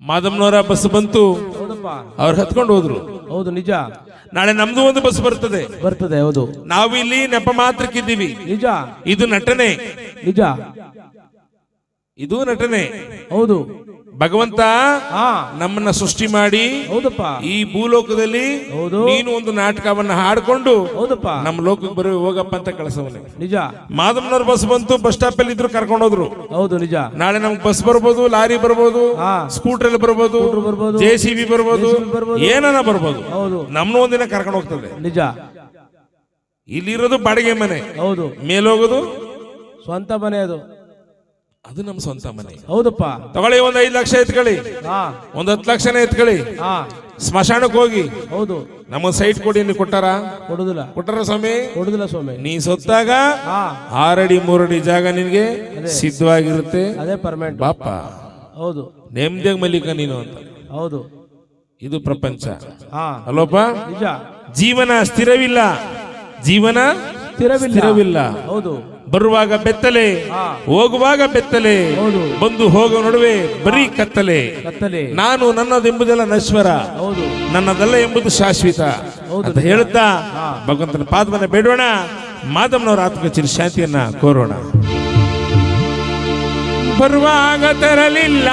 ಮಾದಮ್ಮನವರ bus ಬಂತು. ಅವ್ರು ಹತ್ಕೊಂಡು ಹೋದ್ರು. ಹೌದು ನಿಜ. ನಾಳೆ ನಮ್ದು ಒಂದು ಬಸ್ ಬರ್ತದೆ. ಬರ್ತದೆ ಹೌದು. ನಾವು ಇಲ್ಲಿ ನೆಪ ಮಾತ್ರಕ್ಕಿದ್ದೀವಿ. ನಿಜ. ಇದು ನಟನೆ. ನಿಜ. ಇದು ನಟನೆ. ಹೌದು. ಭಗವಂತ ನಮ್ಮನ್ನ ಸೃಷ್ಟಿ ಮಾಡಿ ಹೌದಪ್ಪ. ಈ ಭೂಲೋಕದಲ್ಲಿ ಹೌದು. ನೀನು ಒಂದು ನಾಟಕವನ್ನ ಹಾಡ್ಕೊಂಡು ಹೌದಪ್ಪ. ನಮ್ಮ ಲೋಕಕ್ಕೆ ಬರೋ ಹೋಗಪ್ಪ ಅಂತ ಕಳಿಸವನೆ. ನಿಜ. ಮಾದಮ್ಮನವ್ರ ಬಸ್ ಬಂತು ಬಸ್ ಸ್ಟಾಪ್ ಅಲ್ಲಿ ಇದ್ರು ಕರ್ಕೊಂಡು ಹೋದ್ರು ಹೌದು ನಿಜ. ನಾಳೆ ನಮ್ಗೆ ಬಸ್ ಬರ್ಬೋದು ಲಾರಿ ಬರ್ಬೋದು ಸ್ಕೂಟರ್ ಅಲ್ಲಿ ಬರ್ಬೋದು. ಜೆ ಸಿ ಬಿ ಬರ್ಬೋದು. ಏನನ ಬರ್ಬೋದು. ಹೌದು. ನಮ್ಮನ್ನ ಒಂದಿನ ಕರ್ಕೊಂಡು ಹೋಗ್ತದೆ. ನಿಜ. ಇಲ್ಲಿರೋದು ಬಾಡಿಗೆ ಮನೆ. ಹೌದು. ಮೇಲೋಗೋದು ಸ್ವಂತ ಮನೆ ಅದು. ಅದು ನಮ್ಮ ಸ್ವಂತ ಮನೆ. ಹೌದಪ್ಪ. ತಗೊಳ್ಳಿ ಒಂದ್ ಐದು ಲಕ್ಷ ಎತ್ಕೊಳ್ಳಿ. ಹಾ. ಒಂದ್ ಹತ್ತು ಲಕ್ಷನೇ ಎತ್ಕೊಳ್ಳಿ. ಹಾ. ಸ್ಮಶಾನಕ್ಕೆ ಹೋಗಿ. ಹೌದು. ನಮ್ಮ ಸೈಟ್ ಕೊಡಿ ನೀವು ಕೊಟ್ಟಾರ? ಕೊಡುದಿಲ್ಲ. ಕೊಟ್ಟಾರ ಸ್ವಾಮಿ? ಕೊಡುದಿಲ್ಲ ಸ್ವಾಮಿ. ನೀ ಸೊತ್ತಾಗ ಆರಡಿ ಮೂರಡಿ ಜಾಗ ನಿನ್ಗೆ ಸಿದ್ಧವಾಗಿರುತ್ತೆ. ಅದೇ ಪರ್ಮನೆಂಟ್ ಬಾಪ. ಹೌದು. ನೆಮ್ಮದಿಯಾಗಿ ಮಲ್ಲಿಕ ನೀನು ಅಂತ. ಹೌದು. ಇದು ಪ್ರಪಂಚ. ಹಾ. ಅಲ್ಲೋಪ? ನಿಜ. ಜೀವನ ಸ್ಥಿರವಿಲ್ಲ. ಜೀವನ ಸ್ಥಿರವಿಲ್ಲ. ಹೌದು. ಬರುವಾಗ ಬೆತ್ತಲೆ ಹೋಗುವಾಗ ಬೆತ್ತಲೆ ಬಂದು ಹೋಗುವ ನಡುವೆ ಬರೀ ಕತ್ತಲೆ. ನಾನು ನನ್ನದೆಂಬುದೆಲ್ಲ ನಶ್ವರ. ಹೌದು. ನನ್ನದಲ್ಲ ಎಂಬುದು ಶಾಶ್ವತ. ಅಂತ ಹೇಳುತ್ತಾ ಭಗವಂತನ ಪಾದವನ್ನ ಬೇಡೋಣ. ಮಾದಮ್ಮನವರ ಆತ್ಮ ಚಿರು ಶಾಂತಿಯನ್ನ ಕೋರೋಣ. ಬರುವಾಗ ತರಲಿಲ್ಲ.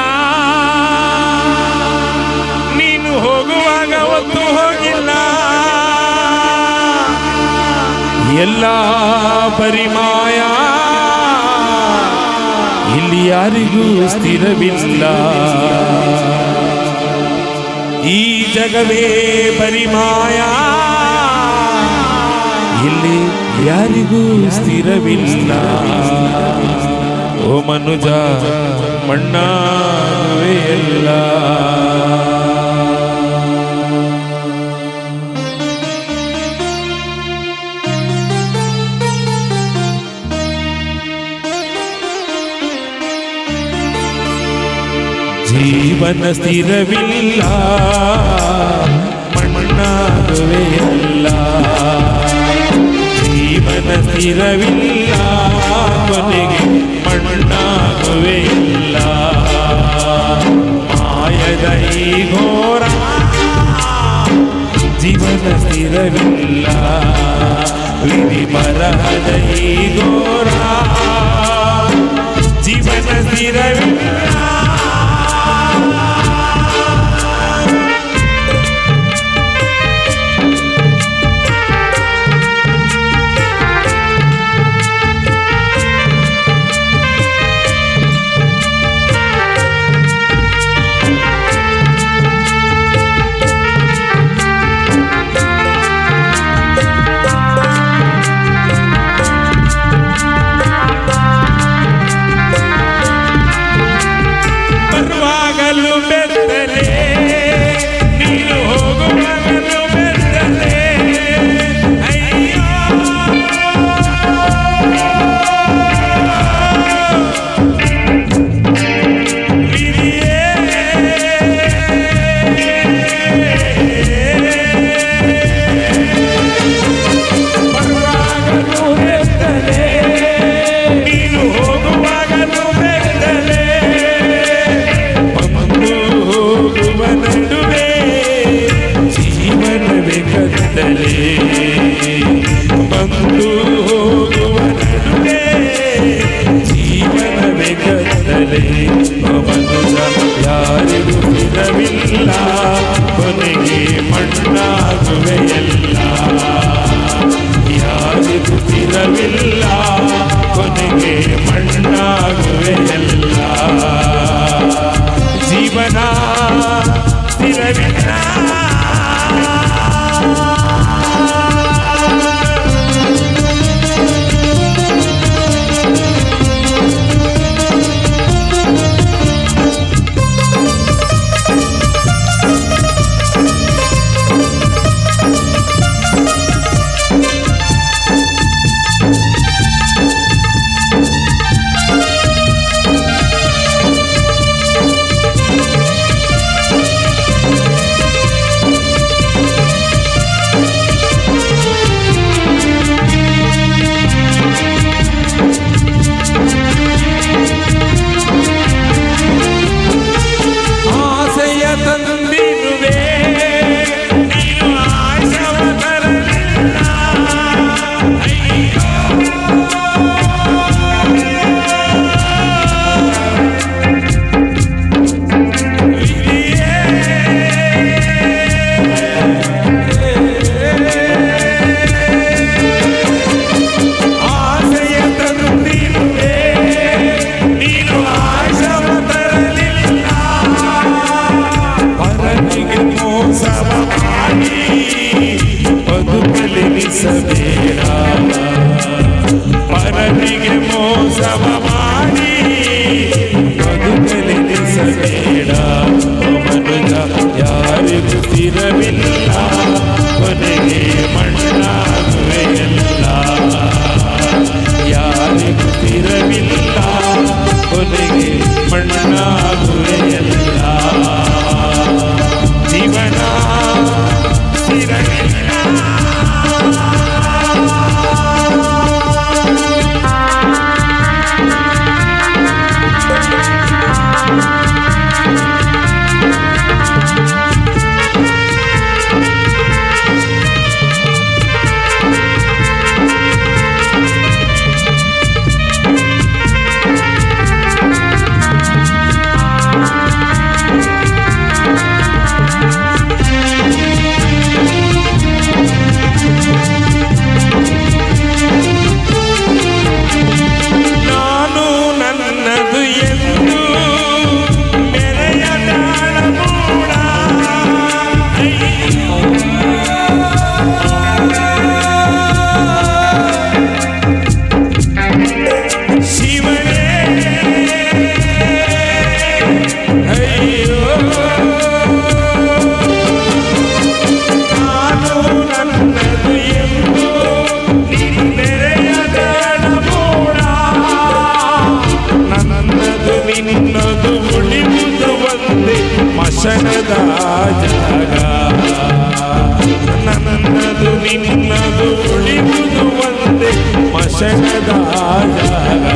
ನೀನು ಹೋಗುವಾಗ ಒತ್ತು ಹೋಗಿಲ್ಲ. ಎಲ್ಲ ಪರಿಮಾಯ ಇಲ್ಲಿ ಯಾರಿಗೂ ಸ್ಥಿರವಿಲ್ಲ ಈ ಜಗವೇ ಪರಿಮಾಯ ಇಲ್ಲಿ ಯಾರಿಗೂ ಸ್ಥಿರವಿಲ್ಲ ಓ ಮನುಜ ಮಣ್ಣಾಗುವೆ ಎಲ್ಲ ಜೀವನ ಸ್ಥಿರವಿಲ್ಲ ಮಣ್ಣಾಗುವೆ ಎಲ್ಲ ಜೀವನ ಸ್ಥಿರವಿಲ್ಲ ಕೊನೆಗೆ ಮಣ್ಣಾಗುವೆ ಇಲ್ಲ ಮಾಯದ ಈ ಘೋರ ಜೀವನ ಸ್ಥಿರವಿಲ್ಲ ವಿಧಿ ಬರಹದ ಈ ಘೋರ ಜೀವನ ಸ್ಥಿರವಿಲ್ಲ பிறவில்லா ಮಶನದ ಜಾಗ ನನ್ನದು ನಿನ್ನದು ಉಳಿಯುವುದು ಒಂದೇ ಮಶನದ ಜಾಗ